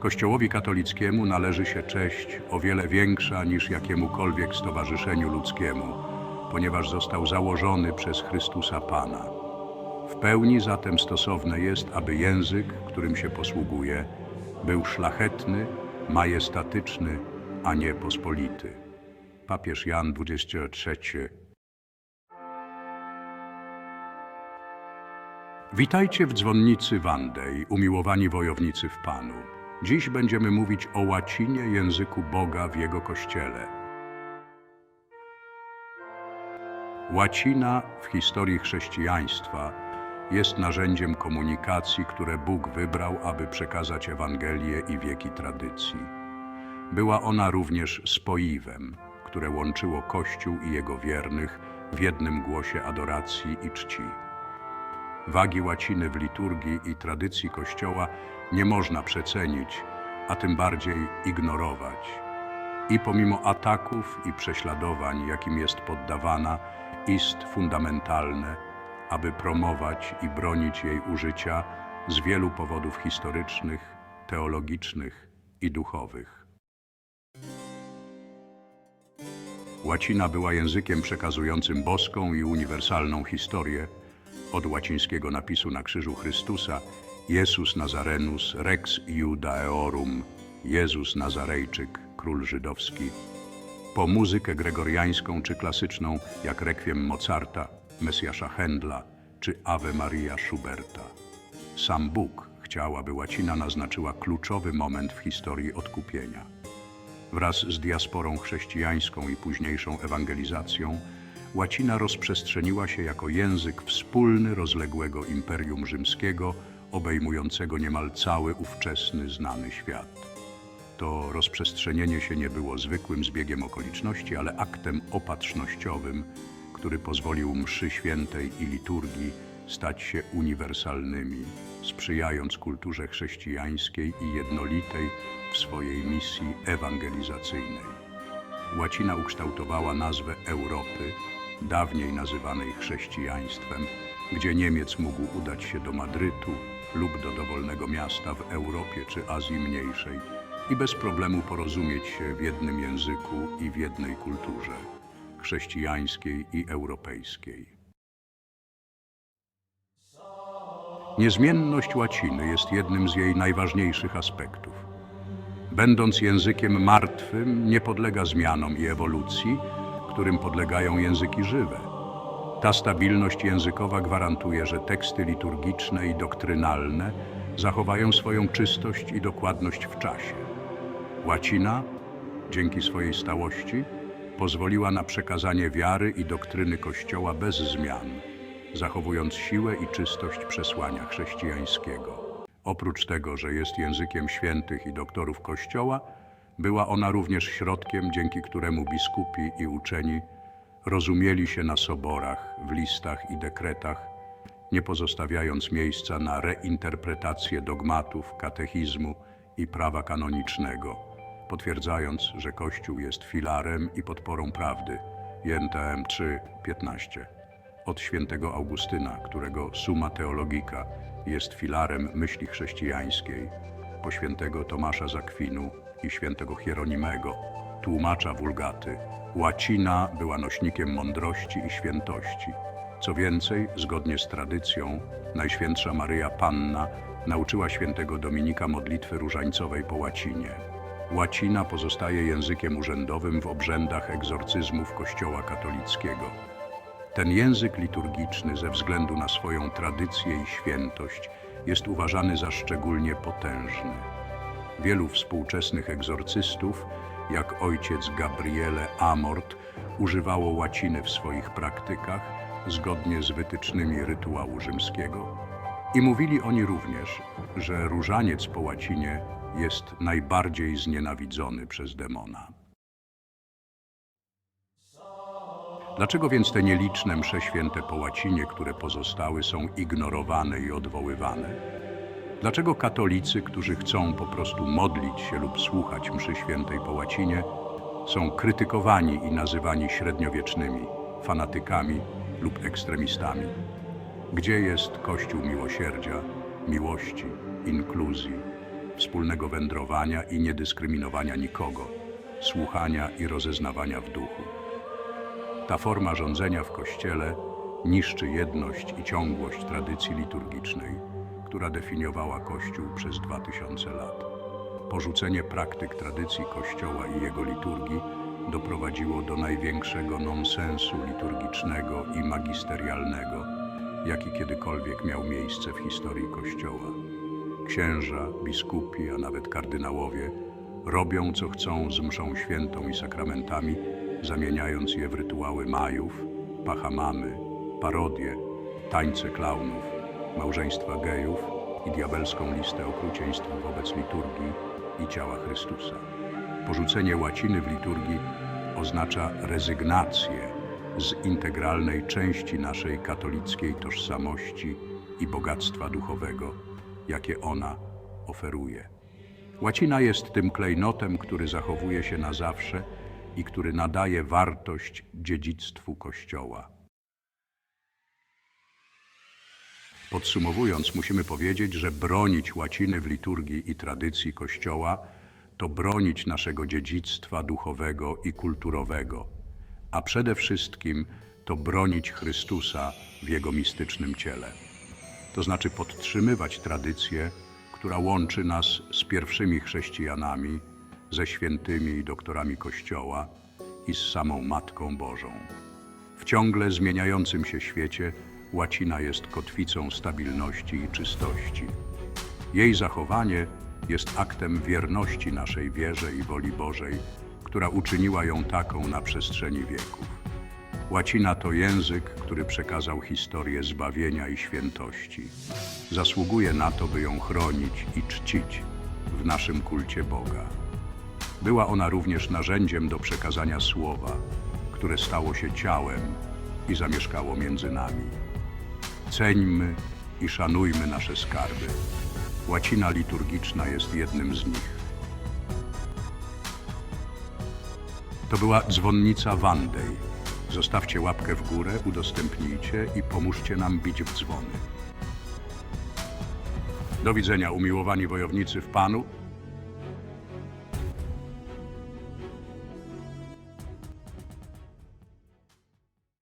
Kościołowi katolickiemu należy się cześć o wiele większa niż jakiemukolwiek stowarzyszeniu ludzkiemu, ponieważ został założony przez Chrystusa Pana. W pełni zatem stosowne jest, aby język, którym się posługuje, był szlachetny, majestatyczny, a nie pospolity. Papież Jan XXIII Witajcie w dzwonnicy Wandej, umiłowani wojownicy w Panu. Dziś będziemy mówić o łacinie, języku Boga w Jego Kościele. Łacina w historii chrześcijaństwa jest narzędziem komunikacji, które Bóg wybrał, aby przekazać Ewangelię i wieki tradycji. Była ona również spoiwem, które łączyło Kościół i jego wiernych w jednym głosie adoracji i czci. Wagi łaciny w liturgii i tradycji Kościoła nie można przecenić, a tym bardziej ignorować. I pomimo ataków i prześladowań, jakim jest poddawana, ist fundamentalne, aby promować i bronić jej użycia z wielu powodów historycznych, teologicznych i duchowych. Łacina była językiem przekazującym boską i uniwersalną historię, od łacińskiego napisu na krzyżu Chrystusa Jezus Nazarenus Rex Judaeorum Jezus Nazarejczyk, król żydowski, po muzykę gregoriańską czy klasyczną jak Requiem Mozarta, Mesjasza Händla czy Ave Maria Schuberta. Sam Bóg chciał, aby łacina naznaczyła kluczowy moment w historii odkupienia. Wraz z diasporą chrześcijańską i późniejszą ewangelizacją, łacina rozprzestrzeniła się jako język wspólny rozległego Imperium Rzymskiego, obejmującego niemal cały ówczesny znany świat. To rozprzestrzenienie się nie było zwykłym zbiegiem okoliczności, ale aktem opatrznościowym, który pozwolił mszy świętej i liturgii stać się uniwersalnymi, sprzyjając kulturze chrześcijańskiej i jednolitej w swojej misji ewangelizacyjnej. Łacina ukształtowała nazwę Europy, dawniej nazywanej chrześcijaństwem, gdzie Niemiec mógł udać się do Madrytu lub do dowolnego miasta w Europie czy Azji Mniejszej i bez problemu porozumieć się w jednym języku i w jednej kulturze chrześcijańskiej i europejskiej. Niezmienność łaciny jest jednym z jej najważniejszych aspektów. Będąc językiem martwym, nie podlega zmianom i ewolucji, którym podlegają języki żywe. Ta stabilność językowa gwarantuje, że teksty liturgiczne i doktrynalne zachowają swoją czystość i dokładność w czasie. Łacina, dzięki swojej stałości, pozwoliła na przekazanie wiary i doktryny Kościoła bez zmian, zachowując siłę i czystość przesłania chrześcijańskiego. Oprócz tego, że jest językiem świętych i doktorów Kościoła, była ona również środkiem, dzięki któremu biskupi i uczeni rozumieli się na soborach, w listach i dekretach, nie pozostawiając miejsca na reinterpretację dogmatów, katechizmu i prawa kanonicznego, potwierdzając, że Kościół jest filarem i podporą prawdy. JNTM 3:15 od świętego Augustyna, którego Summa Theologica jest filarem myśli chrześcijańskiej, po świętego Tomasza z Akwinu i świętego Hieronimego, tłumacza Wulgaty. Łacina była nośnikiem mądrości i świętości. Co więcej, zgodnie z tradycją, Najświętsza Maryja Panna nauczyła świętego Dominika modlitwy różańcowej po łacinie. Łacina pozostaje językiem urzędowym w obrzędach egzorcyzmów Kościoła katolickiego. Ten język liturgiczny ze względu na swoją tradycję i świętość jest uważany za szczególnie potężny. Wielu współczesnych egzorcystów, jak ojciec Gabriele Amort, używało łaciny w swoich praktykach zgodnie z wytycznymi rytuału rzymskiego. I mówili oni również, że różaniec po łacinie jest najbardziej znienawidzony przez demona. Dlaczego więc te nieliczne msze święte po łacinie, które pozostały, są ignorowane i odwoływane? Dlaczego katolicy, którzy chcą po prostu modlić się lub słuchać mszy świętej po łacinie, są krytykowani i nazywani średniowiecznymi, fanatykami lub ekstremistami? Gdzie jest Kościół miłosierdzia, miłości, inkluzji, wspólnego wędrowania i niedyskryminowania nikogo, słuchania i rozeznawania w duchu. Ta forma rządzenia w Kościele niszczy jedność i ciągłość tradycji liturgicznej, która definiowała Kościół przez dwa tysiące lat. Porzucenie praktyk tradycji Kościoła i jego liturgii doprowadziło do największego nonsensu liturgicznego i magisterialnego, jaki kiedykolwiek miał miejsce w historii Kościoła. Księża, biskupi, a nawet kardynałowie robią co chcą z mszą świętą i sakramentami, zamieniając je w rytuały majów, pachamamy, parodie, tańce klaunów, małżeństwa gejów i diabelską listę okrucieństw wobec liturgii i ciała Chrystusa. Porzucenie łaciny w liturgii oznacza rezygnację z integralnej części naszej katolickiej tożsamości i bogactwa duchowego, jakie ona oferuje. Łacina jest tym klejnotem, który zachowuje się na zawsze i który nadaje wartość dziedzictwu Kościoła. Podsumowując, musimy powiedzieć, że bronić łaciny w liturgii i tradycji Kościoła to bronić naszego dziedzictwa duchowego i kulturowego, a przede wszystkim to bronić Chrystusa w Jego mistycznym ciele. To znaczy podtrzymywać tradycję, która łączy nas z pierwszymi chrześcijanami, ze świętymi i doktorami Kościoła i z samą Matką Bożą. W ciągle zmieniającym się świecie łacina jest kotwicą stabilności i czystości. Jej zachowanie jest aktem wierności naszej wierze i woli Bożej, która uczyniła ją taką na przestrzeni wieków. Łacina to język, który przekazał historię zbawienia i świętości. Zasługuje na to, by ją chronić i czcić w naszym kulcie Boga. Była ona również narzędziem do przekazania słowa, które stało się ciałem i zamieszkało między nami. Ceńmy i szanujmy nasze skarby. Łacina liturgiczna jest jednym z nich. To była dzwonnica Wandej. Zostawcie łapkę w górę, udostępnijcie i pomóżcie nam bić w dzwony. Do widzenia, umiłowani wojownicy w Panu.